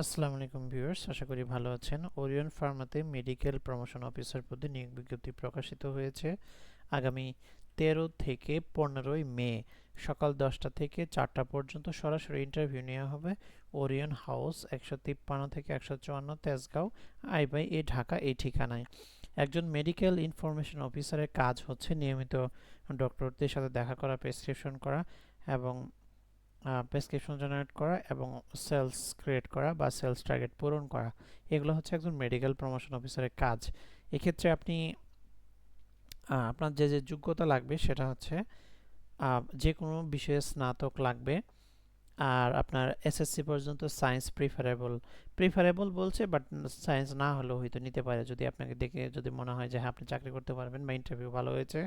আসসালামু আলাইকুম ভিউয়ার্স, আশা করি ভালো আছেন। ওরিয়ন ফার্মাতে মেডিকেল প্রমোশন অফিসার পদে নিয়োগ বিজ্ঞপ্তি প্রকাশিত হয়েছে আগামী তেরো থেকে পনেরোই মে সকাল দশটা থেকে চারটা পর্যন্ত সরাসরি ইন্টারভিউ নেওয়া হবে ওরিয়ন হাউস একশো তিপ্পান্ন থেকে একশো চুয়ান্ন তেজগাঁও আইবাই এ ঢাকা এই ঠিকানায়। একজন মেডিকেল ইনফরমেশন অফিসারের কাজ হচ্ছে নিয়মিত ডক্টরদের সাথে দেখা করা প্রেসক্রিপশন করা এবং প্রেসক্রিপশন জেনারেট করা এবং সেলস ক্রিয়েট করা বা সেলস টার্গেট পূরণ করা, এগুলো হচ্ছে একজন মেডিকেল প্রমোশন অফিসারের কাজ। এক্ষেত্রে আপনি আপনার যে যে যোগ্যতা লাগবে সেটা হচ্ছে যে কোনো বিষয়ে স্নাতক লাগবে, আর আপনার এসএসসি পর্যন্ত সায়েন্স প্রিফারেবল প্রিফারেবল বলছে বাট সায়েন্স না হলেও হয়তো নিতে পারে। যদি আপনাকে দেখে যদি মনে হয় যে হ্যাঁ আপনি চাকরি করতে পারবেন বা ইন্টারভিউ ভালো হয়েছে,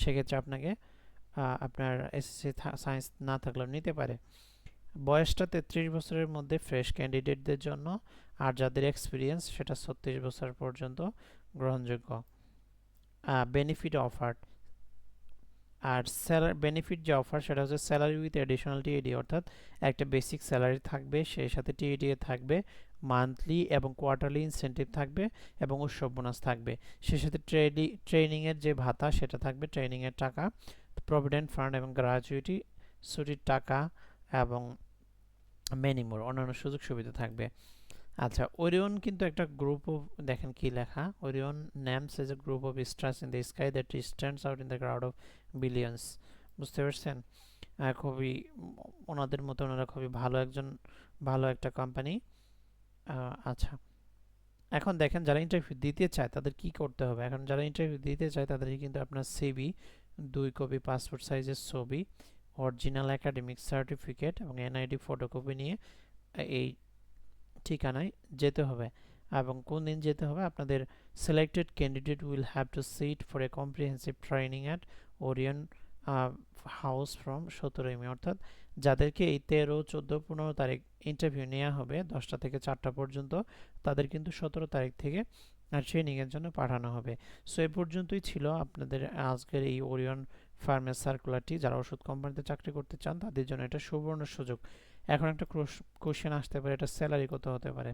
সেক্ষেত্রে আপনাকে আপনার এসএসসি সায়েন্স না থাকলেও নিতে পারে। বয়সটা তেত্রিশ বছরের মধ্যে ফ্রেশ ক্যান্ডিডেটদের জন্য আর যাদের এক্সপিরিয়েন্স সেটা ছত্রিশ বছর পর্যন্ত গ্রহণযোগ্য। বেনিফিট অফার আর স্যালার বেনিফিট যে অফার সেটা হচ্ছে স্যালারি উইথ অ্যাডিশনাল টিএডি অর্থাৎ একটা বেসিক স্যালারি থাকবে, সেই সাথে টিএডিএ থাকবে মান্থলি এবং কোয়ার্টারলি ইনসেন্টিভ থাকবে এবং উৎসব বোনাস থাকবে। সেই সাথে ট্রেডি ট্রেনিংয়ের যে ভাতা সেটা থাকবে ট্রেনিংয়ের টাকা। প্রভিডেন্ট ফান্ড এবং গ্র্যাচুইটি ছুটির টাকা এবং মেনিমোর অন্যান্য সুযোগ সুবিধা থাকবে। আচ্ছা ওরিয়ন কিন্তু একটা গ্রুপ অফ দেখেন কি লেখা? Orion names as a group of stars in the sky that stands out in the crowd of billions বুঝতে পারছেন? খুবই, ওনাদের মতো ওনারা খুবই ভালো একজন, ভালো একটা কোম্পানি আচ্ছা। এখন দেখেন, যারা ইন্টারভিউ দিতে চায় তাদের কি করতে হবে? এখন যারা ইন্টারভিউ দিতে চায় তাদেরকে কিন্তু আপনার সিবি দুই কপি পাসপোর্ট সাইজের ছবি, অরিজিনাল একাডেমিক সার্টিফিকেট এবং এনআইডি ফটোকপি নিয়ে এই ঠিকানায় যেতে হবে। এবং কোন দিন যেতে হবে? আপনাদের selected candidate will have to sit for a comprehensive training at Orion House from সতেরোই মে, অর্থাৎ যাদেরকে এই তেরো, চোদ্দ, পনেরো তারিখ ইন্টারভিউ নেওয়া হবে, দশটা থেকে চারটা পর্যন্ত, তাদের কিন্তু সতেরো তারিখ থেকে ট্রেনিংয়ের জন্য পাঠানো হবে। সো এ পর্যন্তই ছিল আপনাদের আজকের এই ওরিয়ন ফার্মের সার্কুলারটি যারা ওষুধ কোম্পানিতে চাকরি করতে চান, তাদের জন্য এটা সুবর্ণ সুযোগ। এখন একটা কোশ্চেন আসতে পারে, এটা স্যালারি কত হতে পারে?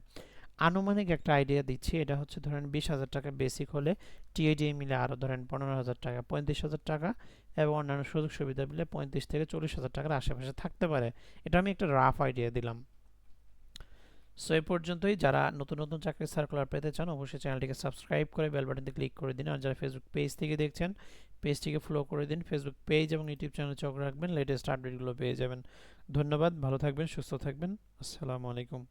আনুমানিক একটা আইডিয়া দিচ্ছি, এটা হচ্ছে ধরেন বিশ হাজার টাকা বেসিক হলে টিএডি মিলে আরও ধরেন পনেরো হাজার টাকা, পঁয়ত্রিশ হাজার টাকা এবং অন্যান্য সুযোগ সুবিধা মিলে পঁয়ত্রিশ থেকে চল্লিশ হাজার টাকার আশেপাশে থাকতে পারে। এটা আমি একটা রাফ আইডিয়া দিলাম। সো এই পর্যন্তই। যারা নতুন নতুন চাকরির সার্কুলার পেতে চান, অবশ্যই চ্যানেলটিকে সাবস্ক্রাইব করে বেল বাটনতে ক্লিক করে দিন। আর যারা ফেসবুক পেজ থেকে দেখছেন পেজটিকে ফলো করে দিন। ফেসবুক পেজ এবং ইউটিউব চ্যানেল চোখ রাখবেন লেটেস্ট আপডেটগুলো পেয়ে যাবেন। ধন্যবাদ, ভালো থাকবেন, সুস্থ থাকবেন। আসসালামু আলাইকুম।